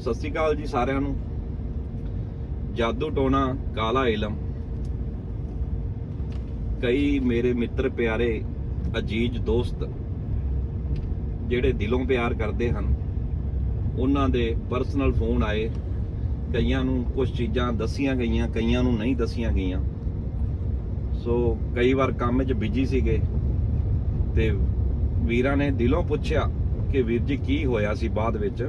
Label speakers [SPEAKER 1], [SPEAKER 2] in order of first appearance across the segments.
[SPEAKER 1] ਸਤਿ ਸ਼੍ਰੀ ਅਕਾਲ ਜੀ ਸਾਰਿਆਂ ਨੂੰ। ਜਾਦੂ ਟੋਣਾ, ਕਾਲਾ ਇਲਮ। ਕਈ ਮੇਰੇ ਮਿੱਤਰ ਪਿਆਰੇ, ਅਜੀਜ਼ ਦੋਸਤ, ਜਿਹੜੇ ਦਿਲੋਂ ਪਿਆਰ ਕਰਦੇ ਹਨ, ਉਹਨਾਂ ਦੇ ਪਰਸਨਲ ਫੋਨ ਆਏ, ਕਈਆਂ ਨੂੰ ਕੁਝ ਚੀਜ਼ਾਂ ਦੱਸੀਆਂ ਗਈਆਂ, ਕਈਆਂ ਨੂੰ ਨਹੀਂ ਦੱਸੀਆਂ ਗਈਆਂ। ਸੋ ਕਈ ਵਾਰ ਕੰਮ 'ਚ ਬਿਜ਼ੀ ਸੀਗੇ, ਤੇ ਵੀਰਾਂ ਨੇ ਦਿਲੋਂ ਪੁੱਛਿਆ ਕਿ ਵੀਰ ਜੀ ਕੀ ਹੋਇਆ ਸੀ ਬਾਅਦ ਵਿੱਚ?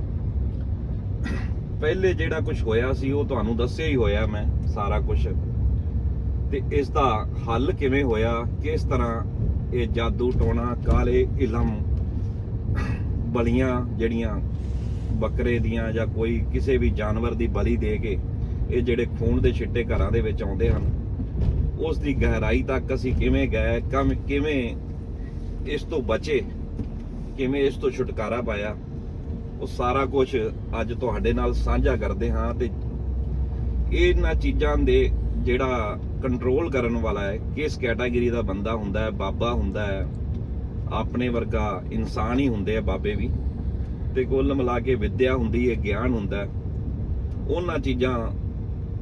[SPEAKER 1] ਪਹਿਲੇ ਜਿਹੜਾ ਕੁਝ ਹੋਇਆ ਸੀ, ਉਹ ਤੁਹਾਨੂੰ ਦੱਸਿਆ ਹੀ ਹੋਇਆ ਮੈਂ ਸਾਰਾ ਕੁਝ ਤੇ ਇਸ ਦਾ ਹੱਲ ਕਿਵੇਂ ਹੋਇਆ, ਕਿਸ ਤਰ੍ਹਾਂ ਇਹ ਜਾਦੂ ਟੋਣਾ, ਕਾਲੇ ਇਲਮ ਬਲੀਆਂ ਜਿਹੜੀਆਂ ਬੱਕਰੇ ਦੀਆਂ ਜਾਂ ਕੋਈ ਕਿਸੇ ਵੀ ਜਾਨਵਰ ਦੀ ਬਲੀ ਦੇ ਕੇ ਇਹ ਜਿਹੜੇ ਖੂਨ ਦੇ ਛਿੱਟੇ ਘਰਾਂ ਦੇ ਵਿੱਚ ਆਉਂਦੇ ਹਨ, ਉਸ ਦੀ ਗਹਿਰਾਈ ਤੱਕ ਅਸੀਂ ਕਿਵੇਂ ਗਏ ਕੰਮ ਕਿਵੇਂ ਇਸ ਤੋਂ ਬਚੇ, ਕਿਵੇਂ ਇਸ ਤੋਂ ਛੁਟਕਾਰਾ ਪਾਇਆ। ਉਹ ਸਾਰਾ ਕੁਝ ਅੱਜ ਤੁਹਾਡੇ ਨਾਲ ਸਾਂਝਾ ਕਰਦੇ ਹਾਂ ਤੇ ਇਹਨਾਂ ਚੀਜ਼ਾਂ ਦੇ ਜਿਹੜਾ ਕੰਟਰੋਲ ਕਰਨ ਵਾਲਾ ਹੈ, ਕਿਸ ਕੈਟਾਗਰੀ ਦਾ ਬੰਦਾ ਹੁੰਦਾ ਹੈ, ਬਾਬਾ ਹੁੰਦਾ ਹੈ, ਆਪਣੇ ਵਰਗਾ ਇਨਸਾਨ ਹੀ ਹੁੰਦੇ ਆ ਬਾਬੇ ਵੀ, ਤੇ ਕੁੱਲ ਮਿਲਾ ਕੇ ਵਿੱਦਿਆ ਹੁੰਦੀ ਹੈ, ਗਿਆਨ ਹੁੰਦਾ ਹੈ, ਉਹਨਾਂ ਚੀਜ਼ਾਂ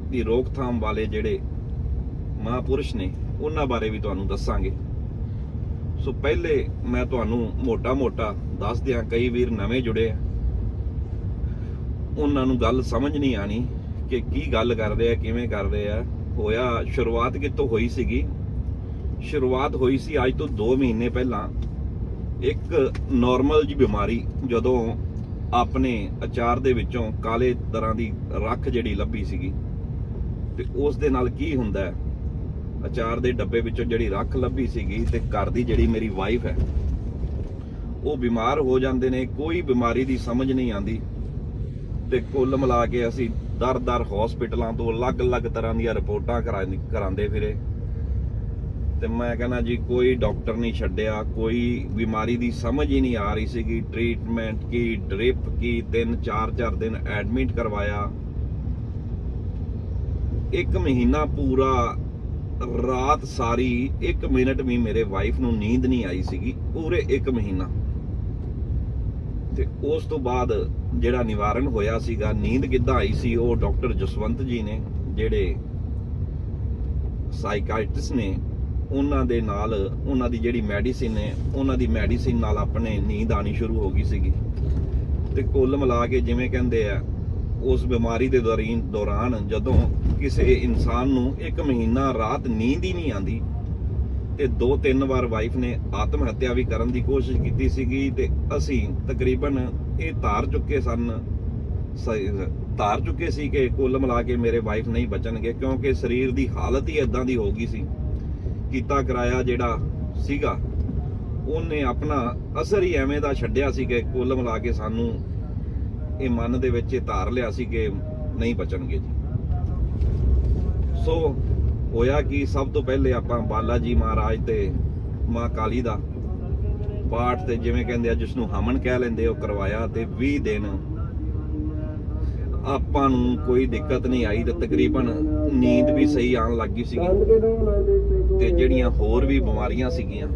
[SPEAKER 1] ਦੀ ਰੋਕਥਾਮ ਵਾਲੇ ਜਿਹੜੇ ਮਹਾਪੁਰਸ਼ ਨੇ, ਉਹਨਾਂ ਬਾਰੇ ਵੀ ਤੁਹਾਨੂੰ ਦੱਸਾਂਗੇ। ਸੋ ਪਹਿਲੇ ਮੈਂ ਤੁਹਾਨੂੰ ਮੋਟਾ-ਮੋਟਾ ਦੱਸ ਦਿਆਂ, ਕਈ ਵੀਰ ਨਵੇਂ ਜੁੜੇ ਆ ਉਹਨਾਂ ਨੂੰ ਗੱਲ ਸਮਝ ਨਹੀਂ ਆਣੀ ਕਿ ਕੀ ਗੱਲ ਕਰਦੇ ਆ, ਕਿਵੇਂ ਕਰਦੇ ਆ। ਹੋਇਆ, ਸ਼ੁਰੂਆਤ ਕਿੱਥੋਂ ਹੋਈ ਸੀਗੀ? ਸ਼ੁਰੂਆਤ ਹੋਈ ਸੀ ਅੱਜ ਤੋਂ 2 ਮਹੀਨੇ ਪਹਿਲਾਂ। ਇੱਕ ਨਾਰਮਲ ਜੀ ਬਿਮਾਰੀ, ਜਦੋਂ ਆਪਣੇ ਅਚਾਰ ਦੇ ਵਿੱਚੋਂ ਕਾਲੇ ਤਰ੍ਹਾਂ ਦੀ ਰੱਖ ਜਿਹੜੀ ਲੱਭੀ ਸੀਗੀ। ਤੇ ਉਸ ਦੇ ਨਾਲ ਕੀ ਹੁੰਦਾ ਹੈ? ਅਚਾਰ ਦੇ ਡੱਬੇ ਵਿੱਚੋਂ ਜਿਹੜੀ ਰੱਖ ਲੱਭੀ ਸੀਗੀ ਤੇ ਘਰ ਦੀ ਜਿਹੜੀ ਮੇਰੀ ਵਾਈਫ ਹੈ, ਉਹ ਬਿਮਾਰ ਹੋ ਜਾਂਦੇ ਨੇ, ਕੋਈ ਬਿਮਾਰੀ ਦੀ ਸਮਝ ਨਹੀਂ ਆਂਦੀ ਤੇ ਕੁੱਲ ਮਿਲਾ ਕੇ ਅਸੀਂ ਦਰ-ਦਰ ਹਸਪੀਟਲਾਂ ਤੋਂ ਅਲੱਗ-ਅਲੱਗ ਤਰ੍ਹਾਂ ਦੀਆਂ ਰਿਪੋਰਟਾਂ ਕਰਾ- ਕਰਾਉਂਦੇ ਫਿਰੇ। ਤੇ ਮੈਂ ਕਹਿੰਦਾ ਜੀ, ਕੋਈ ਡਾਕਟਰ ਨਹੀਂ ਛੱਡਿਆ, ਕੋਈ ਬਿਮਾਰੀ ਦੀ ਸਮਝ ਹੀ ਨਹੀਂ ਆ ਰਹੀ ਸੀਗੀ। ਟ੍ਰੀਟਮੈਂਟ ਕੀ, ਡ੍ਰਿਪ ਕੀ, ਤਿੰਨ, ਚਾਰ ਚਾਰ ਦਿਨ ਐਡਮਿਟ ਕਰਵਾਇਆ। ਇੱਕ ਮਹੀਨਾ ਪੂਰਾ ਰਾਤ ਸਾਰੀ 1 ਮਿੰਟ ਵੀ ਮੇਰੇ ਵਾਈਫ ਨੂੰ ਨੀਂਦ ਨਹੀਂ ਆਈ ਸੀਗੀ, ਪੂਰੇ 1 ਮਹੀਨਾ। ਤੇ ਉਸ ਤੋਂ ਬਾਅਦ ਜਿਹੜਾ ਨਿਵਾਰਨ ਹੋਇਆ ਸੀਗਾ, ਨੀਂਦ ਕਿੱਦਾਂ ਆਈ ਸੀ, ਉਹ ਡਾਕਟਰ ਜਸਵੰਤ ਜੀ ਨੇ, ਜਿਹੜੇ ਸਾਈਕਾਇਟ੍ਰਿਸਟ ਨੇ, ਉਹਨਾਂ ਦੇ ਨਾਲ, ਉਹਨਾਂ ਦੀ ਜਿਹੜੀ ਮੈਡੀਸਿਨ ਨੇ, ਉਹਨਾਂ ਦੀ ਮੈਡੀਸਿਨ ਨਾਲ ਆਪਣੇ ਨੀਂਦ ਆਣੀ ਸ਼ੁਰੂ ਹੋ ਗਈ ਸੀਗੀ। ਤੇ ਕੁੱਲ ਮਿਲਾ ਕੇ ਜਿਵੇਂ ਕਹਿੰਦੇ ਆ, ਉਸ ਬਿਮਾਰੀ ਦੇ ਦੌਰਾਨ ਦੌਰਾਨ ਜਦੋਂ ਕਿਸੇ ਇਨਸਾਨ ਨੂੰ ਇੱਕ ਮਹੀਨਾ ਰਾਤ ਨੀਂਦ ਹੀ ਨਹੀਂ ਆਂਦੀ ਤੇ ਦੋ ਤਿੰਨ ਵਾਰ ਵਾਈਫ ਨੇ ਆਤਮ ਹੱਤਿਆ ਵੀ ਕਰਨ ਦੀ ਕੋਸ਼ਿਸ਼ ਕੀਤੀ ਸੀਗੀ ਤੇ ਅਸੀਂ ਤਕਰੀਬਨ ਇਹ ਧਾਰ ਚੁੱਕੇ ਸਨ ਸ- ਧਾਰ ਚੁੱਕੇ ਸੀ ਕਿ ਕੁੱਲ ਮਿਲਾ ਕੇ ਮੇਰੇ ਵਾਈਫ ਨਹੀਂ ਬਚਣਗੇ ਕਿਉਂਕਿ ਸਰੀਰ ਦੀ ਹਾਲਤ ਹੀ ਇਦਾਂ ਦੀ ਹੋ ਗਈ ਸੀ। ਕੀਤਾ ਕਰਾਇਆ ਜਿਹੜਾ ਸੀਗਾ, ਉਹਨੇ ਆਪਣਾ ਅਸਰ ਹੀ ਐਵੇਂ ਦਾ ਛੱਡਿਆ ਸੀ ਕਿ ਕੁੱਲ ਮਿਲਾ ਕੇ ਸਾਨੂੰ ਇਹ ਮਨ ਦੇ ਵਿੱਚ ਇਹ ਧਾਰ ਲਿਆ ਸੀ ਕਿ ਨਹੀਂ ਬਚਣਗੇ ਜੀ। ਸੋ ਹੋਇਆ ਕਿ ਸਭ ਤੋਂ ਪਹਿਲੇ ਆਪਾਂ ਬਾਲਾ ਜੀ ਮਹਾਰਾਜ ਤੇ ਮਾਂ ਕਾਲੀ ਦਾ ਪਾਠ ਤੇ ਜਿਵੇਂ ਕਹਿੰਦੇ ਆ ਜਿਸ ਨੂੰ ਹਮਨ ਕਹਿ ਲੈਂਦੇ, ਉਹ ਕਰਵਾਇਆ ਤੇ 20 ਦਿਨ ਆਪਾਂ ਨੂੰ ਕੋਈ ਦਿੱਕਤ ਨਹੀਂ ਆਈ ਤੇ ਤਕਰੀਬਨ ਨੀਂਦ ਵੀ ਸਹੀ ਆਉਣ ਲੱਗੀ ਸੀਗੀ ਤੇ ਜਿਹੜੀਆਂ ਹੋਰ ਵੀ ਬਿਮਾਰੀਆਂ ਸੀਗੀਆਂ,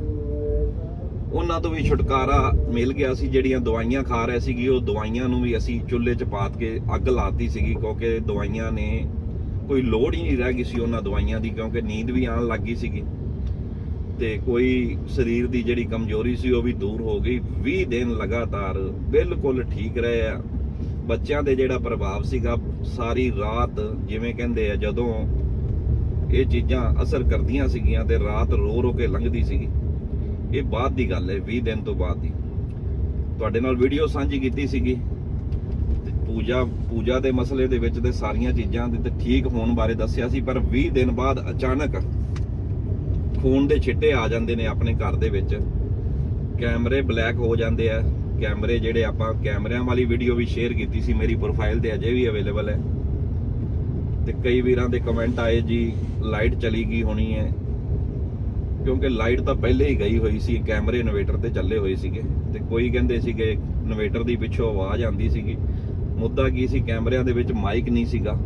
[SPEAKER 1] ਉਹਨਾਂ ਤੋਂ ਵੀ ਛੁਟਕਾਰਾ ਮਿਲ ਗਿਆ ਸੀ। ਜਿਹੜੀਆਂ ਦਵਾਈਆਂ ਖਾ ਰਹੇ ਸੀਗੀ, ਉਹ ਦਵਾਈਆਂ ਨੂੰ ਵੀ ਅਸੀਂ ਚੁੱਲ੍ਹੇ 'ਚ ਪਾਤ ਕੇ ਅੱਗ ਲਾਤੀ ਸੀਗੀ, ਕਿਉਂਕਿ ਦਵਾਈਆਂ ਨੇ ਕੋਈ ਲੋੜ ਹੀ ਨਹੀਂ ਰਹਿ ਗਈ ਸੀ ਉਹਨਾਂ ਦਵਾਈਆਂ ਦੀ, ਕਿਉਂਕਿ ਨੀਂਦ ਵੀ ਆਉਣ ਲੱਗ ਗਈ ਸੀਗੀ। ਤੇ ਕੋਈ ਸਰੀਰ ਦੀ ਜਿਹੜੀ ਕਮਜ਼ੋਰੀ ਸੀ, ਉਹ ਵੀ ਦੂਰ ਹੋ ਗਈ। 20 ਦਿਨ ਲਗਾਤਾਰ ਬਿਲਕੁਲ ਠੀਕ ਰਹੇ ਆ। ਬੱਚਿਆਂ ਦੇ ਜਿਹੜਾ ਪ੍ਰਭਾਵ ਸੀਗਾ, ਸਾਰੀ ਰਾਤ ਜਿਵੇਂ ਕਹਿੰਦੇ ਆ, ਜਦੋਂ ਇਹ ਚੀਜ਼ਾਂ ਅਸਰ ਕਰਦੀਆਂ ਸੀਗੀਆਂ ਤੇ ਰਾਤ ਰੋ ਰੋ ਕੇ ਲੰਘਦੀ ਸੀਗੀ। ਇਹ ਬਾਅਦ ਦੀ ਗੱਲ ਹੈ 20 ਦਿਨ ਤੋਂ ਬਾਅਦ ਦੀ। ਤੁਹਾਡੇ ਨਾਲ ਵੀਡੀਓ ਸਾਂਝੀ ਕੀਤੀ ਸੀਗੀ। ਪੂਜਾ ਪੂਜਾ ਦੇ ਮਸਲੇ ਦੇ ਵਿੱਚ ਤੇ ਸਾਰੀਆਂ ਚੀਜ਼ਾਂ ਦੇ ਤੇ ਠੀਕ ਹੋਣ ਬਾਰੇ ਦੱਸਿਆ ਸੀ, ਪਰ 20 ਦਿਨ ਬਾਅਦ ਅਚਾਨਕ ਖੂਨ ਦੇ ਛਿੱਟੇ ਆ ਜਾਂਦੇ ਨੇ ਆਪਣੇ ਘਰ ਦੇ ਵਿੱਚ। ਕੈਮਰੇ ਬਲੈਕ ਹੋ ਜਾਂਦੇ ਆ। ਕੈਮਰੇ ਜਿਹੜੇ ਆਪਾਂ ਕੈਮਰਿਆਂ ਵਾਲੀ ਵੀਡੀਓ ਵੀ ਸ਼ੇਅਰ ਕੀਤੀ ਸੀ, ਮੇਰੀ ਪ੍ਰੋਫਾਈਲ ਤੇ ਅਜੇ ਵੀ ਅਵੇਲੇਬਲ ਹੈ। ਤੇ ਕਈ ਵੀਰਾਂ ਦੇ ਕਮੈਂਟ ਆਏ, ਜੀ ਲਾਈਟ ਚਲੀ ਗਈ ਹੋਣੀ ਹੈ। ਕਿਉਂਕਿ ਲਾਈਟ ਤਾਂ ਪਹਿਲੇ ਹੀ ਗਈ ਹੋਈ ਸੀ, ਕੈਮਰੇ ਇਨਵੇਟਰ ਤੇ ਚੱਲੇ ਹੋਏ ਸੀਗੇ। ਤੇ ਕੋਈ ਕਹਿੰਦੇ ਸੀਗੇ ਇਨਵੇਟਰ ਦੀ ਪਿੱਛੋਂ ਆਵਾਜ਼ ਆਉਂਦੀ ਸੀਗੀ। ਮੁੱਦਾ ਕੀ ਸੀ? ਕੈਮਰਿਆਂ ਦੇ ਵਿੱਚ ਮਾਈਕ ਨਹੀਂ ਸੀਗਾ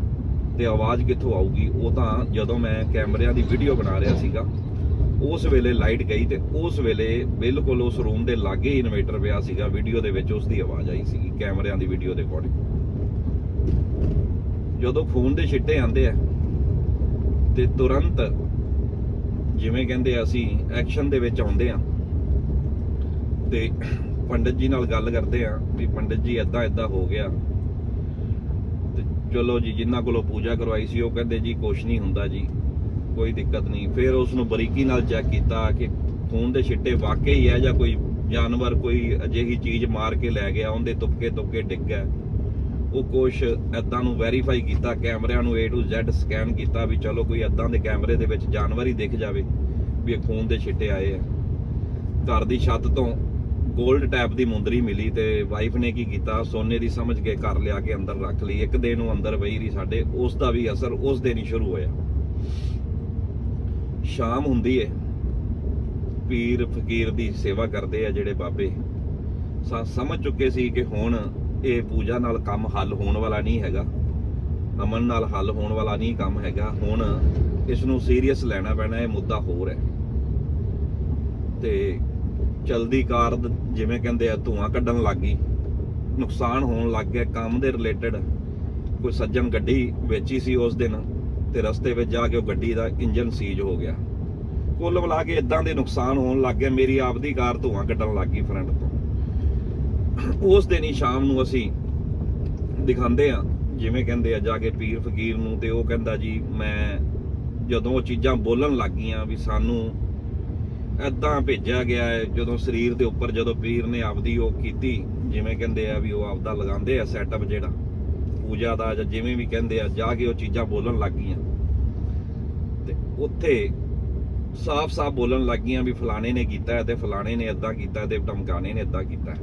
[SPEAKER 1] ਤੇ ਆਵਾਜ਼ ਕਿੱਥੋਂ ਆਊਗੀ? ਉਹ ਤਾਂ ਜਦੋਂ ਮੈਂ ਕੈਮਰਿਆਂ ਦੀ ਵੀਡੀਓ ਬਣਾ ਰਿਹਾ ਸੀਗਾ, ਉਸ ਵੇਲੇ ਲਾਈਟ ਗਈ ਤੇ ਉਸ ਵੇਲੇ ਬਿਲਕੁਲ ਉਸ ਰੂਮ ਦੇ ਲਾਗੇ ਇਨਵੇਟਰ ਪਿਆ ਸੀਗਾ। ਵੀਡੀਓ ਦੇ ਵਿੱਚ ਉਸ ਦੀ ਆਵਾਜ਼ ਆਈ ਸੀਗੀ, ਕੈਮਰਿਆਂ ਦੀ ਵੀਡੀਓ ਦੇ ਅਕੋਰਡਿੰਗ ਜਦੋਂ ਫੋਨ ਦੇ ਛਿੱਟੇ ਆਉਂਦੇ ਆ ਤੇ ਤੁਰੰਤ ਜਿਵੇਂ ਕਹਿੰਦੇ ਅਸੀਂ ਐਕਸ਼ਨ ਦੇ ਵਿੱਚ ਆਉਂਦੇ ਆ ਤੇ ਪੰਡਿਤ ਜੀ ਨਾਲ ਗੱਲ ਕਰਦੇ ਆ ਵੀ ਪੰਡਿਤ ਜੀ ਇਦਾਂ ਇਦਾਂ ਹੋ ਗਿਆ। ਚਲੋ ਜੀ, ਜਿਨ੍ਹਾਂ ਕੋਲੋਂ ਪੂਜਾ ਕਰਵਾਈ ਸੀ, ਉਹ ਕਹਿੰਦੇ ਜੀ, ਕੁਛ ਨਹੀਂ ਹੁੰਦਾ ਜੀ, ਕੋਈ ਦਿੱਕਤ ਨਹੀਂ। ਫਿਰ ਉਸ ਨੂੰ ਬਰੀਕੀ ਨਾਲ ਚੈੱਕ ਕੀਤਾ ਕਿ ਖੂਨ ਦੇ ਛਿੱਟੇ ਵਾਕਈ ਹੈ ਜਾਂ ਕੋਈ ਜਾਨਵਰ ਕੋਈ ਅਜਿਹੀ ਚੀਜ਼ ਮਾਰ ਕੇ ਲੈ ਗਿਆ, ਉਹਦੇ ਤੁਪਕੇ ਤੁਪਕੇ ਡਿੱਗ ਗਿਆ। ਉਹ ਕੁਛ ਐਦਾਂ ਨੂੰ ਵੈਰੀਫਾਈ ਕੀਤਾ, ਕੈਮਰਿਆਂ ਨੂੰ A to Z ਸਕੈਨ ਕੀਤਾ ਵੀ ਚਲੋ ਕੋਈ ਐਦਾਂ ਦੇ ਕੈਮਰੇ ਦੇ ਵਿੱਚ ਜਾਨਵਰ ਹੀ ਦਿਖ ਜਾਵੇ ਵੀ ਇਹ ਖੂਨ ਦੇ ਛਿੱਟੇ ਆਏ ਆ। ਘਰ ਦੀ ਛੱਤ ਤੋਂ 골ਡ ਟੈਪ ਦੀ ਮੁੰਦਰੀ ਮਿਲੀ ਤੇ ਵਾਈਫ ਨੇ ਕੀ ਕੀਤਾ? ਸੋਨੇ ਦੀ ਸਮਝ ਕੇ ਘਰ ਲਿਆ ਕੇ ਅੰਦਰ ਰੱਖ ਲਈ। ਇੱਕ ਦਿਨ ਉਹ ਅੰਦਰ ਵਈ ਰਹੀ ਸਾਡੇ ਉਸ ਦਾ ਵੀ ਅਸਰ ਉਸ ਦਿਨ ਹੀ ਸ਼ੁਰੂ ਹੋਇਆ। ਸ਼ਾਮ ਹੁੰਦੀ ਏ। ਪੀਰ ਫਕੀਰ ਦੀ ਸੇਵਾ ਕਰਦੇ ਆ ਜਿਹੜੇ ਬਾਬੇ। ਸਾ, ਸਮਝ ਚੁੱਕੇ ਸੀ ਕਿ ਹੁਣ ਇਹ ਪੂਜਾ ਨਾਲ ਕੰਮ ਹੱਲ ਹੋਣ ਵਾਲਾ ਨਹੀਂ ਹੈਗਾ। ਅਮਨ ਨਾਲ ਹੱਲ ਹੋਣ ਵਾਲਾ ਨਹੀਂ ਕੰਮ ਹੈਗਾ। ਹੁਣ ਇਸ ਨੂੰ ਸੀਰੀਅਸ ਲੈਣਾ ਪੈਣਾ, ਇਹ ਮੁੱਦਾ ਹੋਰ ਹੈ। ਤੇ ਚਲਦੀ ਕਾਰ ਜਿਵੇਂ ਕਹਿੰਦੇ ਆ, ਧੂਆਂ ਕੱਢਣ ਲੱਗ ਗਈ। ਨੁਕਸਾਨ ਹੋਣ ਲੱਗ ਗਿਆ, ਕੰਮ ਦੇ ਰਿਲੇਟਡ ਕੋਈ ਸੱਜਣ ਗੱਡੀ ਵੇਚੀ ਸੀ ਉਸ ਦਿਨ ਤੇ ਰਸਤੇ ਵਿੱਚ ਜਾ ਕੇ ਉਹ ਗੱਡੀ ਦਾ ਇੰਜਨ ਸੀਜ ਹੋ ਗਿਆ। ਕੁੱਲ ਮਿਲਾ ਕੇ ਇਦਾਂ ਦੇ ਨੁਕਸਾਨ ਹੋਣ ਲੱਗ ਗਏ, ਮੇਰੀ ਆਪਦੀ ਕਾਰ ਧੂਆਂ ਕੱਢਣ ਲੱਗ ਗਈ ਫਰੰਟ ਤੋਂ। ਉਸ ਦਿਨ ਹੀ ਸ਼ਾਮ ਨੂੰ ਅਸੀਂ ਦਿਖਾਉਂਦੇ ਆ ਜਿਵੇਂ ਕਹਿੰਦੇ ਆ, ਜਾ ਕੇ ਪੀਰ ਫਕੀਰ ਨੂੰ ਤੇ ਉਹ ਕਹਿੰਦਾ ਜੀ, ਮੈਂ ਜਦੋਂ ਉਹ ਚੀਜ਼ਾਂ ਬੋਲਣ ਲੱਗ ਗਈਆਂ ਵੀ ਸਾਨੂੰ ਐਦਾਂ ਭੇਜਿਆ ਗਿਆ ਹੈ, ਜਦੋਂ ਸਰੀਰ ਦੇ ਉੱਪਰ ਜਦੋਂ ਪੀਰ ਨੇ ਆਪਦੀ ਉਹ ਕੀਤੀ, ਜਿਵੇਂ ਕਹਿੰਦੇ ਆ ਵੀ ਉਹ ਆਪਦਾ ਲਗਾਉਂਦੇ ਆ ਸੈਟਅਪ ਜਿਹੜਾ, ਪੂਜਾ ਦਾ ਜਾਂ ਜਿਵੇਂ ਵੀ ਕਹਿੰਦੇ ਆ, ਜਾ ਕੇ ਉਹ ਚੀਜ਼ਾਂ ਬੋਲਣ ਲੱਗ ਗਈਆਂ। ਤੇ ਉੱਥੇ ਸਾਫ਼-ਸਾਫ਼ ਬੋਲਣ ਲੱਗ ਗਈਆਂ ਵੀ ਫਲਾਣੇ ਨੇ ਕੀਤਾ ਹੈ ਤੇ ਫਲਾਣੇ ਨੇ ਇਦਾਂ ਕੀਤਾ ਤੇ ਟਮਕਾਣੇ ਨੇ ਇਦਾਂ ਕੀਤਾ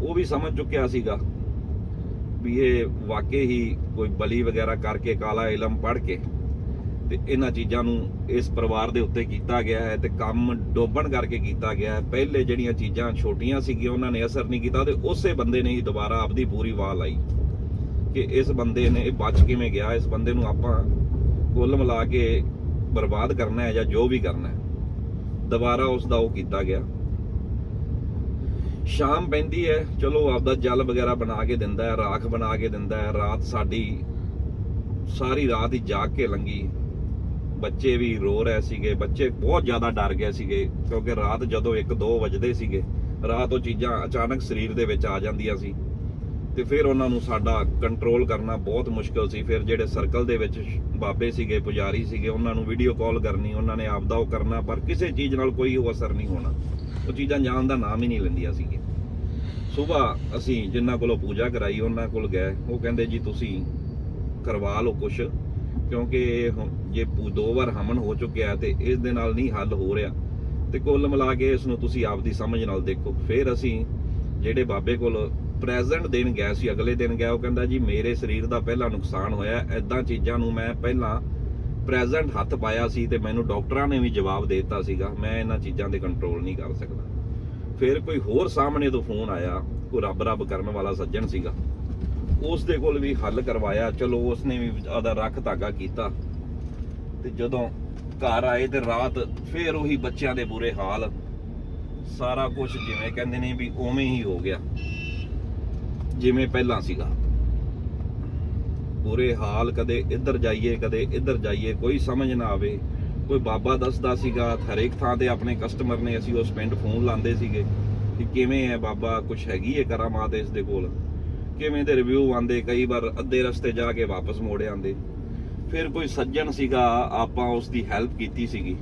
[SPEAKER 1] ਉਹ ਵੀ ਸਮਝ ਚੁੱਕਿਆ ਸੀਗਾ ਵੀ ਇਹ ਵਾਕਈ ਹੀ ਕੋਈ ਬਲੀ ਵਗੈਰਾ ਕਰਕੇ ਕਾਲਾ ਇਲਮ ਪੜ ਕੇ ਤੇ ਇਹਨਾਂ ਚੀਜ਼ਾਂ ਨੂੰ ਇਸ ਪਰਿਵਾਰ ਦੇ ਉੱਤੇ ਕੀਤਾ ਗਿਆ ਹੈ ਤੇ ਕੰਮ ਡੋਬਣ ਕਰਕੇ ਕੀਤਾ ਗਿਆ ਹੈ। ਪਹਿਲੇ ਜਿਹੜੀਆਂ ਚੀਜ਼ਾਂ ਛੋਟੀਆਂ ਸੀਗੀਆਂ, ਉਹਨਾਂ ਨੇ ਅਸਰ ਨਹੀਂ ਕੀਤਾ ਤੇ ਉਸੇ ਬੰਦੇ ਨੇ ਹੀ ਦੁਬਾਰਾ ਆਪਦੀ ਪੂਰੀ ਵਾਹ ਲਾਈ ਕਿ ਇਸ ਬੰਦੇ ਨੇ ਇਹ ਬਚ ਕਿਵੇਂ ਗਿਆ? ਇਸ ਬੰਦੇ ਨੂੰ ਆਪਾਂ ਕੁੱਲ ਮਿਲਾ ਕੇ ਬਰਬਾਦ ਕਰਨਾ ਹੈ ਜਾਂ ਜੋ ਵੀ ਕਰਨਾ ਹੈ, ਦੁਬਾਰਾ ਉਸ ਦਾ ਉਹ ਕੀਤਾ ਗਿਆ। ਸ਼ਾਮ ਪੈਂਦੀ ਹੈ, ਚਲੋ ਆਪਦਾ ਜਲ ਵਗੈਰਾ ਬਣਾ ਕੇ ਦਿੰਦਾ ਹੈ, ਰਾਖ ਬਣਾ ਕੇ ਦਿੰਦਾ ਹੈ, ਰਾਤ ਸਾਡੀ ਸਾਰੀ ਰਾਤ ਹੀ ਜਾਗ ਕੇ ਲੰਗੀ। ਬੱਚੇ ਵੀ ਰੋ ਰਹੇ ਸੀਗੇ, ਬੱਚੇ ਬਹੁਤ ਜ਼ਿਆਦਾ ਡਰ ਗਏ ਸੀਗੇ, ਕਿਉਂਕਿ ਰਾਤ ਜਦੋਂ 1-2 ਵਜਦੇ ਸੀਗੇ, ਰਾਤ ਉਹ ਚੀਜ਼ਾਂ ਅਚਾਨਕ ਸਰੀਰ ਦੇ ਵਿੱਚ ਆ ਜਾਂਦੀਆਂ ਸੀ। ਤੇ ਫਿਰ ਉਹਨਾਂ ਨੂੰ ਸਾਡਾ ਕੰਟਰੋਲ ਕਰਨਾ ਬਹੁਤ ਮੁਸ਼ਕਲ ਸੀ। ਫਿਰ ਜਿਹੜੇ ਸਰਕਲ ਦੇ ਵਿੱਚ ਬਾਬੇ ਸੀਗੇ, ਪੁਜਾਰੀ ਸੀਗੇ, ਉਹਨਾਂ ਨੂੰ ਵੀਡੀਓ ਕਾਲ ਕਰਨੀ, ਉਹਨਾਂ ਨੇ ਆਪਦਾ ਉਹ ਕਰਨਾ, ਪਰ ਕਿਸੇ ਚੀਜ਼ ਨਾਲ ਕੋਈ ਉਹ ਅਸਰ ਨਹੀਂ ਹੋਣਾ। ਉਹ ਚੀਜ਼ਾਂ ਜਾਣ ਦਾ ਨਾਮ ਹੀ ਨਹੀਂ ਲੈਂਦੀਆਂ ਸੀਗੇ ਸਵੇਰ ਅਸੀਂ ਜਿਨ੍ਹਾਂ ਕੋਲੋਂ ਪੂਜਾ ਕਰਾਈ, ਉਹਨਾਂ ਕੋਲ ਗਏ। ਉਹ ਕਹਿੰਦੇ, ਜੀ, ਤੁਸੀਂ ਕਰਵਾ ਲਓ ਕੁਛ। ਕਿਉਂਕਿ ਇਹ ਜੇ ਦੋ ਵਾਰ ਹਮਨ ਹੋ ਚੁੱਕਿਆ ਤੇ ਇਸ ਦੇ ਨਾਲ ਨਹੀਂ ਹੱਲ ਹੋ ਰਿਹਾ। ਤੇ ਕੁੱਲ ਮਿਲਾ ਕੇ ਇਸ ਨੂੰ ਤੁਸੀਂ ਆਪਦੀ ਸਮਝ ਨਾਲ ਦੇਖੋ। ਫਿਰ ਅਸੀਂ ਜਿਹੜੇ ਬਾਬੇ ਕੋਲ ਪ੍ਰੈਜ਼ੈਂਟ ਦੇਣ ਗਏ ਸੀ, ਅਗਲੇ ਦਿਨ ਗਿਆ ਉਹ ਕਹਿੰਦਾ ਜੀ, ਮੇਰੇ ਸਰੀਰ ਦਾ ਪਹਿਲਾ ਨੁਕਸਾਨ ਹੋਇਆ। ਐਦਾਂ ਚੀਜ਼ਾਂ ਨੂੰ ਮੈਂ ਪਹਿਲਾਂ ਪ੍ਰੈਜ਼ੈਂਟ ਹੱਥ ਪਾਇਆ ਸੀ ਤੇ ਮੈਨੂੰ ਡਾਕਟਰਾਂ ਨੇ ਵੀ ਜਵਾਬ ਦੇ ਦਿੱਤਾ ਸੀਗਾ। ਮੈਂ ਇਹਨਾਂ ਚੀਜ਼ਾਂ ਦੇ ਕੰਟਰੋਲ ਨਹੀਂ ਕਰ ਸਕਦਾ। ਫਿਰ ਕੋਈ ਹੋਰ ਸਾਹਮਣੇ ਤੋਂ ਫੋਨ ਆਇਆ, ਕੋਈ ਰੱਬ ਰੱਬ ਕਰਨ ਵਾਲਾ ਸੱਜਣ ਸੀਗਾ। ਉਸ ਦੇ ਕੋਲ ਵੀ ਹੱਲ ਕਰਵਾਇਆ। ਚਲੋ, ਉਸਨੇ ਵੀ ਆਦਾ ਰੱਖ ਧਾਗਾ ਕੀਤਾ। ਤੇ ਜਦੋਂ ਘਰ ਆਏ ਤੇ ਰਾਤ ਫੇਰ ਉਹੀ ਬੱਚਿਆਂ ਦੇ ਬੁਰੇ ਹਾਲ। ਸਾਰਾ ਕੁਝ ਜਿਵੇਂ ਕਹਿੰਦੇ ਨੇ ਵੀ ਉਵੇਂ ਹੀ ਹੋ ਗਿਆ। ਜਿਵੇਂ ਪਹਿਲਾਂ ਸੀਗਾ। ਬੁਰੇ ਹਾਲ ਕਦੇ ਇੱਧਰ ਜਾਈਏ, ਕਦੇ ਇੱਧਰ ਜਾਈਏ, ਕੋਈ ਸਮਝ ਨਾ ਆਵੇ। ਕੋਈ ਬਾਬਾ ਦੱਸਦਾ ਸੀਗਾ, ਹਰੇਕ ਥਾਂ ਤੇ ਆਪਣੇ ਕਸਟਮਰ ਨੇ ਅਸੀਂ ਉਸ ਪਿੰਡ ਫੋਨ ਲਾਉਂਦੇ ਸੀਗੇ ਕਿ ਕਿਵੇਂ ਹੈ ਬਾਬਾ ਕੁਝ ਹੈਗੀ ਹੈ ਕਰਾਮਾਤ ਇਸ ਦੇ ਕੋਲ? ਕਿਵੇਂ ਦੇ ਰਿਵਿਊ ਆਂਦੇ ਕਈ ਵਾਰ ਅੱਧੇ ਰਸਤੇ ਜਾ ਕੇ ਵਾਪਸ ਮੋੜ ਆਂਦੇ ਫਿਰ ਕੋਈ ਸੱਜਣ ਸੀਗਾ, ਆਪਾਂ ਉਸ ਦੀ ਹੈਲਪ ਕੀਤੀ ਸੀਗੀ।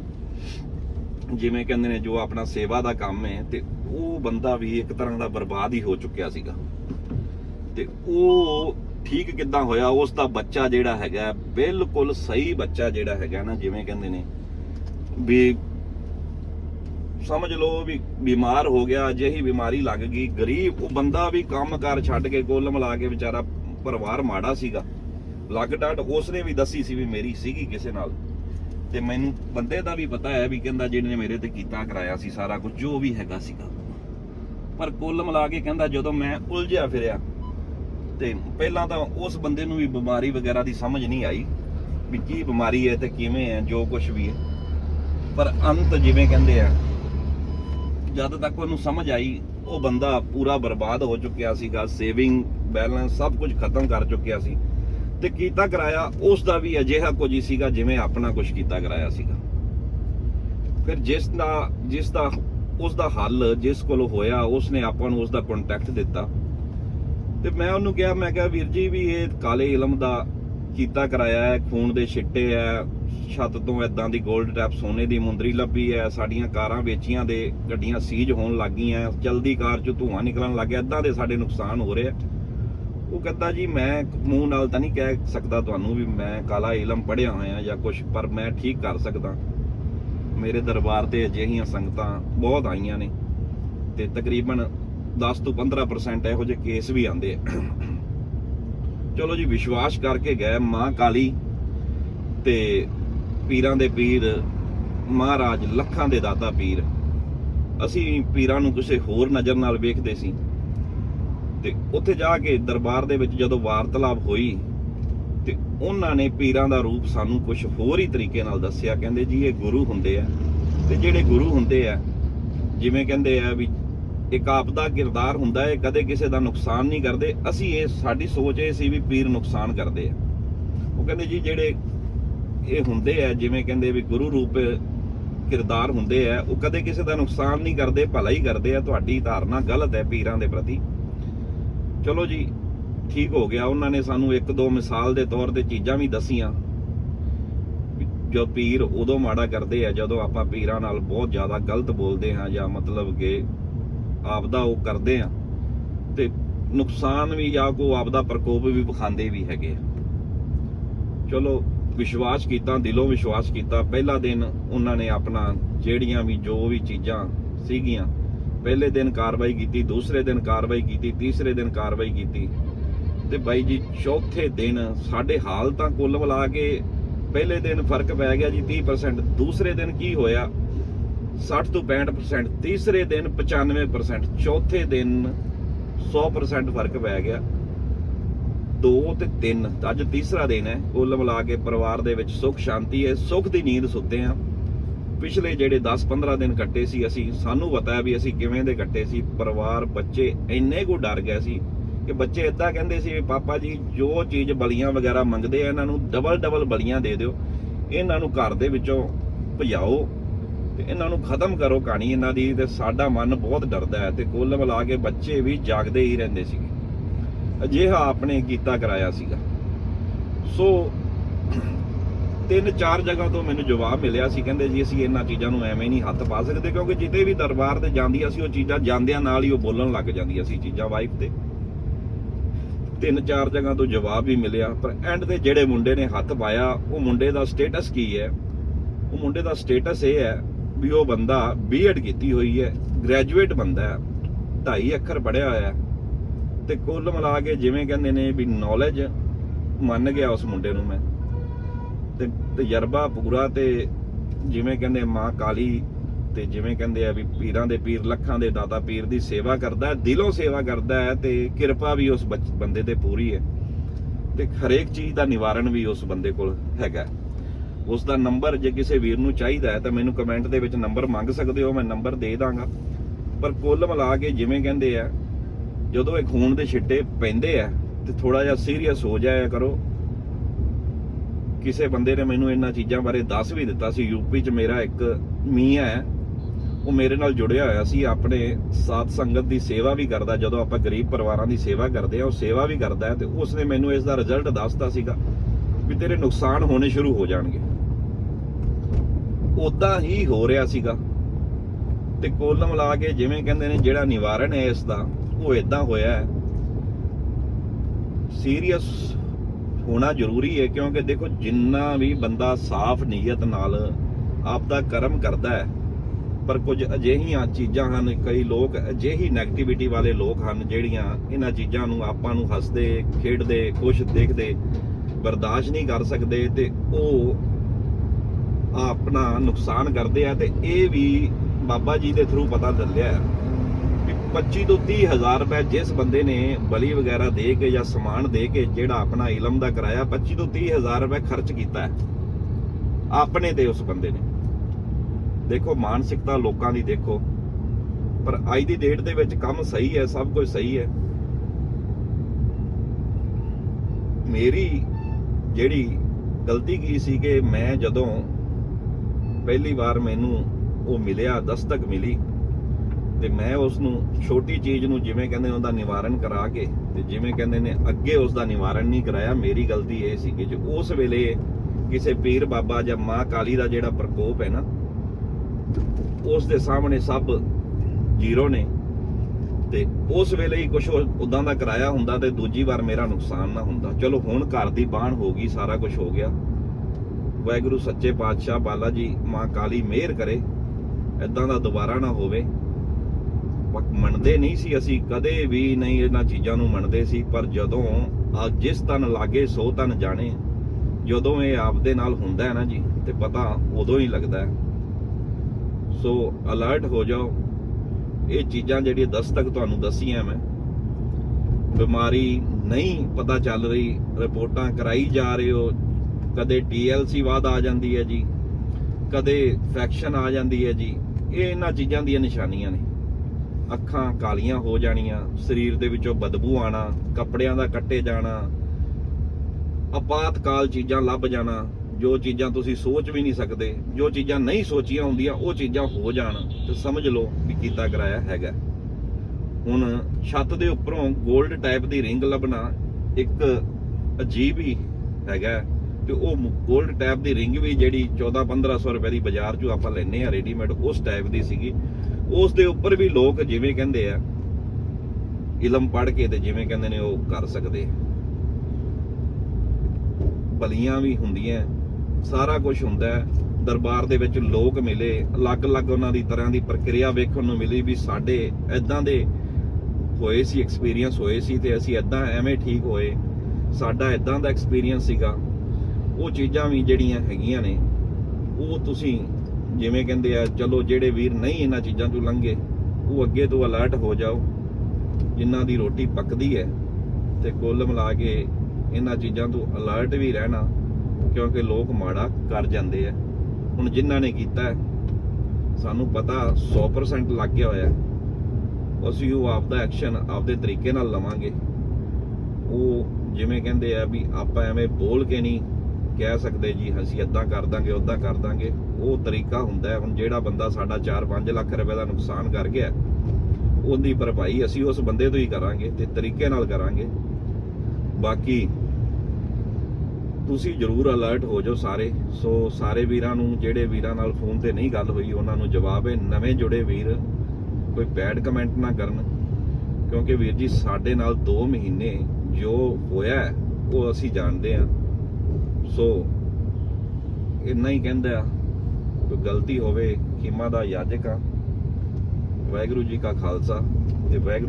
[SPEAKER 1] ਜਿਵੇਂ ਕਹਿੰਦੇ ਨੇ, ਜੋ ਆਪਣਾ ਸੇਵਾ ਦਾ ਕੰਮ ਹੈ, ਤੇ ਉਹ ਬੰਦਾ ਵੀ ਇੱਕ ਤਰ੍ਹਾਂ ਦਾ ਬਰਬਾਦ ਹੀ ਹੋ ਚੁੱਕਿਆ ਸੀਗਾ। ਤੇ ਉਹ ਠੀਕ ਕਿੱਦਾਂ ਹੋਇਆ ਉਸ ਦਾ ਬੱਚਾ ਜਿਹੜਾ ਹੈਗਾ, ਬਿਲਕੁਲ ਸਹੀ ਬੱਚਾ ਜਿਹੜਾ ਹੈਗਾ ਨਾ, ਜਿਵੇਂ ਕਹਿੰਦੇ ਨੇ, ਵੀ ਸਮਝ ਲਓ ਵੀ ਬਿਮਾਰ ਹੋ ਗਿਆ, ਅਜਿਹੀ ਬਿਮਾਰੀ ਲੱਗ ਗਈ। ਗਰੀਬ ਉਹ ਬੰਦਾ ਵੀ ਕੰਮਕਾਰ ਛੱਡ ਕੇ ਕੁੱਲ ਮਿਲਾ ਕੇ ਵਿਚਾਰਾ ਪਰਿਵਾਰ ਮਾੜਾ ਸੀਗਾ। ਲੱਗ ਡਾਟ ਉਸਨੇ ਵੀ ਦੱਸੀ ਸੀ ਵੀ ਮੇਰੀ ਸੀਗੀ ਕਿਸੇ ਨਾਲ। ਤੇ ਮੈਨੂੰ ਬੰਦੇ ਦਾ ਵੀ ਪਤਾ ਹੈ ਵੀ ਕਹਿੰਦਾ ਜਿਹਨੇ ਮੇਰੇ ਤੇ ਕੀਤਾ, ਕਰਾਇਆ ਸੀ ਸਾਰਾ ਕੁਝ, ਜੋ ਵੀ ਹੈਗਾ ਸੀਗਾ। ਪਰ ਕੁੱਲ ਮਿਲਾ ਕੇ ਕਹਿੰਦਾ ਜਦੋਂ ਮੈਂ ਉਲਝਿਆ ਫਿਰਿਆ, ਤੇ ਪਹਿਲਾਂ ਤਾਂ ਉਸ ਬੰਦੇ ਨੂੰ ਵੀ ਬਿਮਾਰੀ ਵਗੈਰਾ ਦੀ ਸਮਝ ਨਹੀਂ ਆਈ ਵੀ ਕੀ ਬਿਮਾਰੀ ਹੈ ਤੇ ਕਿਵੇਂ ਹੈ, ਜੋ ਕੁਝ ਵੀ ਹੈ। ਪਰ ਅੰਤ ਜਿਵੇਂ ਕਹਿੰਦੇ ਆ ਜਦ ਤੱਕ ਉਹਨੂੰ ਸਮਝ ਆਈ, ਉਹ ਬੰਦਾ ਪੂਰਾ ਬਰਬਾਦ ਹੋ ਚੁੱਕਿਆ ਸੀਗਾ ਸੇਵਿੰਗ ਬੈਲੈਂਸ ਸਭ ਕੁਝ ਖਤਮ ਕਰ ਚੁੱਕਿਆ ਸੀ। ਤੇ ਕੀਤਾ ਕਰਾਇਆ ਉਸ ਦਾ ਵੀ ਅਜਿਹਾ ਕੁਝ ਹੀ ਸੀਗਾ ਜਿਵੇਂ ਆਪਣਾ ਕੁਝ ਕੀਤਾ ਕਰਾਇਆ ਸੀਗਾ। ਫਿਰ ਜਿਸ ਦਾ ਜਿਸ ਦਾ ਉਸ ਦਾ ਹੱਲ ਜਿਸ ਕੋਲ ਹੋਇਆ ਉਸ ਨੇ ਆਪਾਂ ਨੂੰ ਉਸ ਦਾ ਕੰਟੈਕਟ ਦਿੱਤਾ। ਤੇ ਮੈਂ ਉਹਨੂੰ ਕਿਹਾ, ਮੈਂ ਕਿਹਾ, ਵੀਰ ਜੀ, ਵੀ ਇਹ ਕਾਲੇ ਇਲਮ ਦਾ ਕੀਤਾ ਕਰਾਇਆ ਹੈ, ਖੂਨ ਦੇ ਛਿੱਟੇ ਹੈ ਛੱਤ ਤੋਂ ਐਦਾਂ ਦੀ 골ਡ ਟੈਪ ਸੋਨੇ ਦੀ ਮੁੰਦਰੀ ਲੱਭੀ ਹੈ ਸਾਡੀਆਂ ਕਾਰਾਂ ਵੇਚੀਆਂ ਦੇ, ਗੱਡੀਆਂ ਸੀਜ ਹੋਣ ਲੱਗ ਗਈਆਂ ਜਲਦੀ ਕਾਰ ਚੋਂ ਧੂਆਂ ਨਿਕਲਣ ਲੱਗ ਗਿਆ ਐਦਾਂ ਦੇ ਸਾਡੇ ਨੁਕਸਾਨ ਹੋ ਰਹੇ ਉਹ ਕਹਿੰਦਾ ਜੀ, ਮੈਂ ਮੂੰਹ ਨਾਲ ਤਾਂ ਨਹੀਂ ਕਹਿ ਸਕਦਾ ਤੁਹਾਨੂੰ ਵੀ ਮੈਂ ਕਾਲਾ ਇਲਮ ਪੜਿਆ ਹੋਇਆ ਜਾਂ ਕੁਝ ਪਰ ਮੈਂ ਠੀਕ ਕਰ ਸਕਦਾ। ਮੇਰੇ ਦਰਬਾਰ ਤੇ ਅਜਿਹੀਆਂ ਸੰਗਤਾਂ ਬਹੁਤ ਆਈਆਂ ਨੇ ਤੇ ਤਕਰੀਬਨ 10 ਤੋਂ 15% ਇਹੋ ਜਿਹੇ ਕੇਸ ਵੀ ਆਉਂਦੇ ਆ। ਚਲੋ ਜੀ, ਵਿਸ਼ਵਾਸ ਕਰਕੇ ਗਏ ਮਾਂ ਕਾਲੀ ਤੇ ਪੀਰਾਂ ਦੇ ਪੀਰ, ਮਹਾਰਾਜ ਲੱਖਾਂ ਦੇ ਦਾਤਾ ਪੀਰ। ਅਸੀਂ ਪੀਰਾਂ ਨੂੰ ਕਿਸੇ ਹੋਰ ਨਜ਼ਰ ਨਾਲ ਵੇਖਦੇ ਸੀ। ਤੇ ਉੱਥੇ ਜਾ ਕੇ ਦਰਬਾਰ ਦੇ ਵਿੱਚ ਜਦੋਂ ਵਾਰਤਾਲਾਪ ਹੋਈ, ਤੇ ਉਹਨਾਂ ਨੇ ਪੀਰਾਂ ਦਾ ਰੂਪ ਸਾਨੂੰ ਕੁਝ ਹੋਰ ਹੀ ਤਰੀਕੇ ਨਾਲ ਦੱਸਿਆ। ਕਹਿੰਦੇ ਜੀ, ਇਹ ਗੁਰੂ ਹੁੰਦੇ ਆ। ਤੇ ਜਿਹੜੇ ਗੁਰੂ ਹੁੰਦੇ ਆ, ਜਿਵੇਂ ਕਹਿੰਦੇ ਆ ਵੀ ਇੱਕ ਆਪ ਦਾ ਕਿਰਦਾਰ ਹੁੰਦਾ ਹੈ ਕਦੇ ਕਿਸੇ ਦਾ ਨੁਕਸਾਨ ਨਹੀਂ ਕਰਦੇ। ਅਸੀਂ ਇਹ, ਸਾਡੀ ਸੋਚ ਇਹ ਸੀ ਵੀ ਪੀਰ ਨੁਕਸਾਨ ਕਰਦੇ ਆ। ਉਹ ਕਹਿੰਦੇ ਜੀ, ਜਿਹੜੇ ਇਹ ਹੁੰਦੇ ਆ, ਜਿਵੇਂ ਕਹਿੰਦੇ ਵੀ ਗੁਰੂ ਰੂਪ ਕਿਰਦਾਰ ਹੁੰਦੇ ਆ, ਉਹ ਕਦੇ ਕਿਸੇ ਦਾ ਨੁਕਸਾਨ ਨਹੀਂ ਕਰਦੇ, ਭਲਾ ਹੀ ਕਰਦੇ ਆ, ਤੁਹਾਡੀ ਧਾਰਨਾ ਗਲਤ ਹੈ ਪੀਰਾਂ ਦੇ ਪ੍ਰਤੀ। ਚਲੋ ਜੀ, ਠੀਕ ਹੋ ਗਿਆ, ਉਹਨਾਂ ਨੇ ਸਾਨੂੰ ਇੱਕ ਦੋ ਮਿਸਾਲ ਦੇ ਤੌਰ ਤੇ ਚੀਜ਼ਾਂ ਵੀ ਦਸੀਆਂ। ਜੋ ਪੀਰ ਉਦੋਂ ਮਾੜਾ ਕਰਦੇ ਆ, ਜਦੋਂ ਆਪਾਂ ਪੀਰਾਂ ਨਾਲ ਬਹੁਤ ਜ਼ਿਆਦਾ ਗਲਤ ਬੋਲਦੇ ਹਾਂ, ਜਾਂ ਮਤਲਬ ਕਿ ਆਪਦਾ ਉਹ ਕਰਦੇ ਆ। ਤੇ ਨੁਕਸਾਨ ਵੀ ਜਾਂ ਕੋ ਆਪਦਾ ਪ੍ਰਕੋਪ ਵੀ ਵਿਖਾਉਂਦੇ ਵੀ ਹੈਗੇ ਆ। ਚਲੋ ਵਿਸ਼ਵਾਸ ਕੀਤਾ, ਦਿਲੋਂ ਵਿਸ਼ਵਾਸ ਕੀਤਾ, ਪਹਿਲਾ ਦਿਨ ਉਹਨਾਂ ਨੇ ਆਪਣਾ ਜਿਹੜੀਆਂ ਵੀ ਜੋ ਵੀ ਚੀਜ਼ਾਂ ਸੀਗੀਆਂ, ਪਹਿਲੇ ਦਿਨ ਕਾਰਵਾਈ ਕੀਤੀ, ਦੂਸਰੇ ਦਿਨ ਕਾਰਵਾਈ ਕੀਤੀ, ਤੀਸਰੇ ਦਿਨ ਕਾਰਵਾਈ ਕੀਤੀ। ਤੇ ਬਾਈ ਜੀ, ਚੌਥੇ ਦਿਨ ਸਾਡੇ ਹਾਲ ਤਾਂ ਕੁੱਲ ਮਿਲਾ ਕੇ ਪਹਿਲੇ ਦਿਨ ਫ਼ਰਕ ਪੈ ਗਿਆ ਜੀ 30% ਦੂਸਰੇ ਦਿਨ ਕੀ ਹੋਇਆ? 60 ਤੋਂ 65% ਤੀਸਰੇ ਦਿਨ 95% ਚੌਥੇ ਦਿਨ 100% ਫ਼ਰਕ ਪੈ ਗਿਆ। 2 ਤੇ 3 ਅੱਜ ਤੀਸਰਾ ਦਿਨ ਹੈ। ਕੁੱਲ ਮਿਲਾ ਕੇ ਪਰਿਵਾਰ ਦੇ ਵਿੱਚ ਸੁੱਖ, ਸ਼ਾਂਤੀ ਹੈ। ਸੁੱਖ ਦੀ ਨੀਂਦ ਸੁੱਤੇ ਆ ਪਿਛਲੇ ਜਿਹੜੇ 10-15 ਦਿਨ ਕੱਟੇ ਸੀ ਅਸੀਂ, ਸਾਨੂੰ ਪਤਾ ਹੈ ਵੀ ਅਸੀਂ ਕਿਵੇਂ ਦੇ ਕੱਟੇ ਸੀ। ਪਰਿਵਾਰ, ਬੱਚੇ ਇੰਨੇ ਕੋ ਡਰ ਗਏ ਸੀ ਕਿ ਬੱਚੇ ਇਦਾਂ ਕਹਿੰਦੇ ਸੀ ਵੀ, ਪਾਪਾ ਜੀ, ਜੋ ਚੀਜ਼ ਬਲੀਆਂ ਵਗੈਰਾ ਮੰਗਦੇ ਆ, ਇਹਨਾਂ ਨੂੰ ਡਬਲ ਡਬਲ ਬਲੀਆਂ ਦੇ ਦਿਓ। ਇਹਨਾਂ ਨੂੰ ਘਰ ਦੇ ਵਿੱਚੋਂ ਭਜਾਓ ਤੇ ਇਹਨਾਂ ਨੂੰ ਖਤਮ ਕਰੋ ਕਹਾਣੀ ਇਹਨਾਂ ਦੀ ਤੇ ਸਾਡਾ ਮਨ ਬਹੁਤ ਡਰਦਾ ਹੈ ਤੇ ਕੁੱਲ ਮਿਲਾ ਕੇ ਬੱਚੇ ਵੀ ਜਾਗਦੇ ਹੀ ਰਹਿੰਦੇ ਸੀਗੇ। ਅਜਿਹਾ ਆਪਣੇ ਕੀਤਾ ਕਰਾਇਆ ਸੀਗਾ। ਸੋ ਤਿੰਨ ਚਾਰ ਜਗ੍ਹਾ ਤੋਂ ਮੈਨੂੰ ਜਵਾਬ ਮਿਲਿਆ ਸੀ, ਕਹਿੰਦੇ ਜੀ ਅਸੀਂ ਇਹਨਾਂ ਚੀਜ਼ਾਂ ਨੂੰ ਐਵੇਂ ਨਹੀਂ ਹੱਥ ਪਾ ਸਕਦੇ, ਕਿਉਂਕਿ ਜਿੱਤੇ ਵੀ ਦਰਬਾਰ ਤੇ ਜਾਂਦੀਆਂ ਸੀ, ਉਹ ਚੀਜ਼ਾਂ ਜਾਂਦਿਆਂ ਨਾਲ ਹੀ ਉਹ ਬੋਲਣ ਲੱਗ ਜਾਂਦੀਆਂ ਸੀ ਚੀਜ਼ਾਂ ਵਾਈਫ ਤੇ। ਤਿੰਨ ਚਾਰ ਜਗ੍ਹਾ ਤੋਂ ਜਵਾਬ ਵੀ ਮਿਲਿਆ, ਪਰ ਐਂਡ ਤੇ ਜਿਹੜੇ ਮੁੰਡੇ ਨੇ ਹੱਥ ਪਾਇਆ, ਉਹ ਮੁੰਡੇ ਦਾ ਸਟੇਟਸ ਕੀ ਹੈ? ਉਹ ਮੁੰਡੇ ਦਾ ਸਟੇਟਸ ਇਹ ਹੈ ਵੀ ਉਹ ਬੰਦਾ ਬੀਐਡ ਕੀਤੀ ਹੋਈ ਹੈ ਗ੍ਰੈਜੂਏਟ ਬੰਦਾ ਹੈ, ਢਾਈ ਅੱਖਰ ਪੜਿਆ ਹੋਇਆ ਹੈ। ਤੇ ਕੁੱਲ ਮਿਲਾ ਕੇ ਜਿਵੇਂ ਕਹਿੰਦੇ ਨੇ ਵੀ ਨੌਲੇਜ ਮੰਨ ਗਿਆ ਉਸ ਮੁੰਡੇ ਨੂੰ ਮੈਂ। ਤੇ ਤਜਰਬਾ ਪੂਰਾ ਤੇ ਜਿਵੇਂ ਕਹਿੰਦੇ ਮਾਂ ਕਾਲੀ ਤੇ ਜਿਵੇਂ ਕਹਿੰਦੇ ਆ ਵੀ ਪੀਰਾਂ ਦੇ ਪੀਰ, ਲੱਖਾਂ ਦੇ ਦਾਤਾ ਪੀਰ ਦੀ ਸੇਵਾ ਕਰਦਾ, ਦਿਲੋਂ ਸੇਵਾ ਕਰਦਾ ਹੈ ਤੇ ਕਿਰਪਾ ਵੀ ਉਸ ਬੱਚ- ਬੰਦੇ ਤੇ ਪੂਰੀ ਹੈ। ਤੇ ਹਰੇਕ ਚੀਜ਼ ਦਾ ਨਿਵਾਰਨ ਵੀ ਉਸ ਬੰਦੇ ਕੋਲ ਹੈਗਾ। ਉਸ ਦਾ ਨੰਬਰ ਜੇ ਕਿਸੇ ਵੀਰ ਨੂੰ ਚਾਹੀਦਾ ਹੈ ਤਾਂ ਮੈਨੂੰ ਕਮੈਂਟ ਦੇ ਵਿੱਚ ਨੰਬਰ ਮੰਗ ਸਕਦੇ ਹੋ, ਮੈਂ ਨੰਬਰ ਦੇ ਦਾਂਗਾ। ਪਰ ਕੁੱਲ ਮਿਲਾ ਕੇ ਜਿਵੇਂ ਕਹਿੰਦੇ ਆ ਜਦੋਂ ਇਹ ਖੂਨ ਦੇ ਛਿੱਟੇ ਪੈਂਦੇ ਆ ਤੇ ਥੋੜਾ ਜਿਹਾ ਸੀਰੀਅਸ ਹੋ ਜਾਇਆ ਕਰੋ, ਕਿਸੇ ਬੰਦੇ ਨੇ ਮੈਨੂੰ ਇਹਨਾਂ ਚੀਜ਼ਾਂ ਬਾਰੇ ਦੱਸ ਵੀ ਦਿੱਤਾ ਸੀ। ਯੂਪੀ 'ਚ ਮੇਰਾ ਇੱਕ ਮੀਆਂ ਹੈ ਉਹ ਮੇਰੇ ਨਾਲ ਜੁੜਿਆ ਹੋਇਆ ਸੀ। ਆਪਣੇ ਸਾਥ ਸੰਗਤ ਦੀ ਸੇਵਾ ਵੀ ਕਰਦਾ, ਜਦੋਂ ਆਪਾਂ ਗਰੀਬ ਪਰਿਵਾਰਾਂ ਦੀ ਸੇਵਾ ਕਰਦੇ ਆ, ਉਹ ਸੇਵਾ ਵੀ ਕਰਦਾ ਹੈ ਤੇ ਉਸਨੇ ਮੈਨੂੰ ਇਸ ਦਾ ਰਿਜ਼ਲਟ ਦੱਸਤਾ ਸੀਗਾ ਵੀ ਤੇਰੇ ਨੁਕਸਾਨ ਹੋਣੇ ਸ਼ੁਰੂ ਹੋ ਜਾਣਗੇ। ਉਦਾਂ ਹੀ ਹੋ ਰਿਹਾ ਸੀਗਾ ਤੇ ਕੋਲਮ ਲਾ ਕੇ ਜਿਵੇਂ ਕਹਿੰਦੇ ਨੇ ਜਿਹੜਾ ਨਿਵਾਰਨ ਹੈ ਇਸ ਦਾ ਉਹ ਇਦਾਂ ਹੋਇਆ ਹੈ। ਸੀਰੀਅਸ ਹੋਣਾ ਜ਼ਰੂਰੀ ਹੈ ਕਿਉਂਕਿ ਦੇਖੋ ਜਿੰਨਾ ਵੀ ਬੰਦਾ ਸਾਫ਼ ਨੀਅਤ ਨਾਲ ਆਪ ਦਾ ਕਰਮ ਕਰਦਾ ਹੈ, ਪਰ ਕੁਝ ਅਜਿਹੀਆਂ ਚੀਜ਼ਾਂ ਹਨ, ਕਈ ਲੋਕ ਅਜਿਹੀ ਨੈਗੇਟਿਵਿਟੀ ਵਾਲੇ ਲੋਕ ਹਨ ਜਿਹੜੀਆਂ ਇਹਨਾਂ ਚੀਜ਼ਾਂ ਨੂੰ ਆਪਾਂ ਨੂੰ ਹੱਸਦੇ, ਖੇਡਦੇ ਕੁਝ ਦੇਖਦੇ, ਬਰਦਾਸ਼ਤ ਨਹੀਂ ਕਰ ਸਕਦੇ ਤੇ ਉਹ ਆਪਣਾ ਨੁਕਸਾਨ ਕਰਦੇ ਆ ਤੇ ਇਹ ਵੀ ਬਾਬਾ ਜੀ ਦੇ ਥਰੂ ਪਤਾ ਚੱਲਿਆ ਹੈ। 25 ਤੋਂ 30 ਹਜ਼ਾਰ ਰੁਪਏ ਜਿਸ ਬੰਦੇ ਨੇ ਬਲੀ ਵਗੈਰਾ ਦੇ ਕੇ ਜਾਂ ਸਮਾਨ ਦੇ ਕੇ ਜਿਹੜਾ ਆਪਣਾ ਇਲਮ ਦਾ ਕਰਾਇਆ 25 ਤੋਂ 30 ਹਜ਼ਾਰ ਰੁਪਏ ਖਰਚ ਕੀਤਾ ਹੈ। ਆਪਣੇ ਤੇ ਉਸ ਬੰਦੇ ਨੇ। ਦੇਖੋ, ਮਾਨਸਿਕਤਾ ਲੋਕਾਂ ਦੀ ਦੇਖੋ। ਪਰ ਅੱਜ ਦੀ ਡੇਟ ਦੇ ਵਿੱਚ ਕੰਮ ਸਹੀ ਹੈ, ਸਭ ਕੁਝ ਸਹੀ ਹੈ। ਮੇਰੀ ਜਿਹੜੀ ਗਲਤੀ ਕੀ ਸੀ ਕਿ ਮੈਂ ਜਦੋਂ ਪਹਿਲੀ ਵਾਰ ਮੈਨੂੰ ਉਹ ਮਿਲਿਆ, ਦਸਤਕ ਮਿਲੀ ਤੇ ਮੈਂ ਉਸ ਨੂੰ ਛੋਟੀ ਚੀਜ਼ ਨੂੰ ਜਿਵੇਂ ਕਹਿੰਦੇ ਉਹਦਾ ਨਿਵਾਰਨ ਕਰਾ ਕੇ ਤੇ ਜਿਵੇਂ ਕਹਿੰਦੇ ਨੇ ਅੱਗੇ ਉਸ ਦਾ ਨਿਵਾਰਨ ਨਹੀਂ ਕਰਾਇਆ, ਮੇਰੀ ਗਲਤੀ ਇਹ ਸੀ ਕਿ ਜੋ ਉਸ ਵੇਲੇ ਕਿਸੇ ਪੀਰ ਬਾਬਾ ਜਾਂ ਮਾਂ ਕਾਲੀ ਦਾ ਜਿਹੜਾ ਪ੍ਰਕੋਪ ਹੈ ਨਾ, ਉਸ ਦੇ ਸਾਹਮਣੇ ਸਭ ਜ਼ੀਰੋ ਨੇ ਤੇ ਉਸ ਵੇਲੇ ਹੀ ਕੁਝ ਉਦਾਂ ਦਾ ਕਰਾਇਆ ਹੁੰਦਾ ਤੇ ਦੂਜੀ ਵਾਰ ਮੇਰਾ ਨੁਕਸਾਨ ਨਾ ਹੁੰਦਾ। ਚਲੋ ਹੁਣ ਘਰ ਦੀ ਬਾਣ ਹੋ ਗਈ, ਸਾਰਾ ਕੁਝ ਹੋ ਗਿਆ। ਵਾਹਿਗੁਰੂ, ਸੱਚੇ ਪਾਤਸ਼ਾਹ ਬਾਲਾ ਜੀ, ਮਾਂ ਕਾਲੀ ਮਿਹਰ ਕਰੇ ਇਦਾਂ ਦਾ ਦੁਬਾਰਾ ਨਾ ਹੋਵੇ। ਮੰਨਦੇ ਨਹੀਂ ਸੀ, ਅਸੀਂ ਕਦੇ ਵੀ ਨਹੀਂ ਇਹਨਾਂ ਚੀਜ਼ਾਂ ਨੂੰ ਮੰਨਦੇ ਸੀ, ਪਰ ਜਦੋਂ ਆ ਜਿਸ ਤਨ ਲਾਗੇ, ਸੋ ਤਨ ਜਾਣੇ, ਜਦੋਂ ਇਹ ਆਪਦੇ ਨਾਲ ਹੁੰਦਾ ਹੈ ਨਾ ਜੀ, ਤੇ ਪਤਾ ਉਦੋਂ ਹੀ ਲੱਗਦਾ ਹੈ। ਸੋ ਅਲਰਟ ਹੋ ਜਾਓ। ਇਹ ਚੀਜ਼ਾਂ ਜਿਹੜੀਆਂ ਦਸਤਕ ਤੁਹਾਨੂੰ ਦੱਸੀਆਂ ਮੈਂ, ਬਿਮਾਰੀ ਨਹੀਂ ਪਤਾ ਚੱਲ ਰਹੀ, ਰਿਪੋਰਟਾਂ ਕਰਾਈ ਜਾ ਰਹੇ ਹੋ, ਕਦੇ TLC ਬਾਅਦ ਆ ਜਾਂਦੀ ਹੈ ਜੀ, ਕਦੇ ਫੈਕਸ਼ਨ ਆ ਜਾਂਦੀ ਹੈ ਜੀ, ਇਹ ਇਹਨਾਂ ਚੀਜ਼ਾਂ ਦੀਆਂ ਨਿਸ਼ਾਨੀਆਂ ਨੇ। ਅੱਖਾਂ ਕਾਲੀਆਂ ਹੋ ਜਾਣੀਆਂ, ਸਰੀਰ ਦੇ ਵਿੱਚੋਂ ਬਦਬੂ ਆਣਾ, ਕੱਪੜਿਆਂ ਦਾ ਕੱਟੇ ਜਾਣਾ, ਆਪਾਤਕਾਲ ਚੀਜ਼ਾਂ ਲੱਭ ਜਾਣਾ, ਜੋ ਚੀਜ਼ਾਂ ਤੁਸੀਂ ਸੋਚ ਵੀ ਨਹੀਂ ਸਕਦੇ, ਜੋ ਚੀਜ਼ਾਂ ਨਹੀਂ ਸੋਚੀਆਂ ਹੁੰਦੀਆਂ, ਉਹ ਚੀਜ਼ਾਂ ਹੋ ਜਾਣ, ਤੇ ਸਮਝ ਲਓ ਵੀ ਕੀਤਾ ਕਰਾਇਆ ਹੈਗਾ। ਹੁਣ ਛੱਤ ਦੇ ਉੱਪਰੋਂ 골ਡ ਟਾਈਪ ਦੀ ਰਿੰਗ ਲੱਭਣਾ ਇੱਕ ਅਜੀਬ ਹੀ ਹੈਗਾ, ਤੇ ਉਹ 골ਡ ਟਾਈਪ ਦੀ ਰਿੰਗ ਵੀ ਜਿਹੜੀ 14 1500 ਰੁਪਏ ਦੀ ਬਾਜ਼ਾਰ 'ਚੋਂ ਆਪਾਂ ਲੈਨੇ ਆ ਰੈਡੀਮੇਡ ਉਸ ਟਾਈਪ ਦੀ ਸੀਗੀ। ਉਸ ਦੇ ਉੱਪਰ ਵੀ ਲੋਕ ਜਿਵੇਂ ਕਹਿੰਦੇ ਆ, ਇਲਮ ਪੜ੍ਹ ਕੇ ਤੇ ਜਿਵੇਂ ਕਹਿੰਦੇ ਨੇ ਉਹ ਕਰ ਸਕਦੇ ਆ। ਬਲੀਆਂ ਵੀ ਹੁੰਦੀਆਂ, ਸਾਰਾ ਕੁਝ ਹੁੰਦਾ ਦਰਬਾਰ ਦੇ ਵਿੱਚ ਲੋਕ ਮਿਲੇ, ਅਲੱਗ-ਅਲੱਗ ਉਹਨਾਂ ਦੀ ਤਰ੍ਹਾਂ ਦੀ ਪ੍ਰਕਿਰਿਆ ਵੇਖਣ ਨੂੰ ਮਿਲੀ ਵੀ ਸਾਡੇ ਐਦਾਂ ਦੇ ਹੋਏ ਸੀ ਐਕਸਪੀਰੀਅੰਸ ਹੋਏ ਸੀ ਤੇ ਅਸੀਂ ਐਦਾਂ ਐਵੇਂ ਠੀਕ ਹੋਏ। ਸਾਡਾ ਐਦਾਂ ਦਾ ਐਕਸਪੀਰੀਅੰਸ ਸੀਗਾ। ਉਹ ਚੀਜ਼ਾਂ ਵੀ ਜਿਹੜੀਆਂ ਹੈਗੀਆਂ ਨੇ, ਉਹ ਤੁਸੀਂ ਜਿਵੇਂ ਕਹਿੰਦੇ ਆ, ਚਲੋ ਜਿਹੜੇ ਵੀਰ ਨਹੀਂ ਇਹਨਾਂ ਚੀਜ਼ਾਂ ਤੋਂ ਲੰਘੇ, ਉਹ ਅੱਗੇ ਤੋਂ ਅਲਰਟ ਹੋ ਜਾਓ। ਜਿਨ੍ਹਾਂ ਦੀ ਰੋਟੀ ਪੱਕਦੀ ਹੈ ਤੇ ਕੁੱਲ ਮਿਲਾ ਕੇ ਇਹਨਾਂ ਚੀਜ਼ਾਂ ਤੋਂ ਅਲਰਟ ਵੀ ਰਹਿਣਾ, ਕਿਉਂਕਿ ਲੋਕ ਮਾੜਾ ਕਰ ਜਾਂਦੇ ਆ। ਹੁਣ ਜਿਨ੍ਹਾਂ ਨੇ ਕੀਤਾ ਸਾਨੂੰ ਪਤਾ 100% ਲੱਗ ਗਿਆ ਹੋਇਆ ਅਸੀਂ ਉਹ ਆਪਦਾ ਐਕਸ਼ਨ ਆਪਦੇ ਤਰੀਕੇ ਨਾਲ ਲਵਾਂਗੇ। ਉਹ ਜਿਵੇਂ ਕਹਿੰਦੇ ਆ ਵੀ ਆਪਾਂ ਐਵੇਂ ਬੋਲ ਕੇ ਨਹੀਂ ਕਹਿ ਸਕਦੇ ਜੀ, ਅਸੀਂ ਇਦਾਂ ਕਰ ਦਾਂਗੇ ਉਦਾਂ ਕਰ ਦਾਂਗੇ। ਉਹ ਤਰੀਕਾ ਹੁੰਦਾ ਹੁਣ ਜਿਹੜਾ ਬੰਦਾ ਸਾਡਾ 4-5 ਲੱਖ ਰੁਪਏ ਦਾ ਨੁਕਸਾਨ ਕਰ ਗਿਆ ਉਹਦੀ ਭਰਪਾਈ ਅਸੀਂ ਉਸ ਬੰਦੇ ਤੋਂ ਹੀ ਕਰਾਂਗੇ ਤੇ ਤਰੀਕੇ ਨਾਲ ਕਰਾਂਗੇ। ਬਾਕੀ ਤੁਸੀਂ ਜਰੂਰ ਅਲਰਟ ਹੋ ਜਾਓ ਸਾਰੇ। ਸੋ ਸਾਰੇ ਵੀਰਾਂ ਨੂੰ, ਜਿਹੜੇ ਵੀਰਾਂ ਨਾਲ ਫੋਨ ਤੇ ਨਹੀਂ ਗੱਲ ਹੋਈ, ਉਹਨਾਂ ਨੂੰ ਜਵਾਬ ਹੈ, ਨਵੇਂ ਜੁੜੇ ਵੀਰ ਕੋਈ ਬੈਡ ਕਮੈਂਟ ਨਾ ਕਰਨ। ਕਿਉਂਕਿ ਵੀਰ ਜੀ, ਸਾਡੇ ਨਾਲ 2 ਮਹੀਨੇ ਜੋ ਹੋਇਆ ਉਹ ਅਸੀਂ ਜਾਣਦੇ ਹਾਂ। ਸੋ, ਇੰਨਾ ਹੀ ਕਹਿੰਦਾ। ਕੋਈ ਗਲਤੀ ਹੋਵੇ ਖਿਮਾ ਦਾ ਯਾਜਕ ਹਾਂ ਵਾਹਿਗੁਰੂ ਜੀ ਕਾ ਖਾਲਸਾ ਤੇ ਵਾਹਿਗੁਰੂ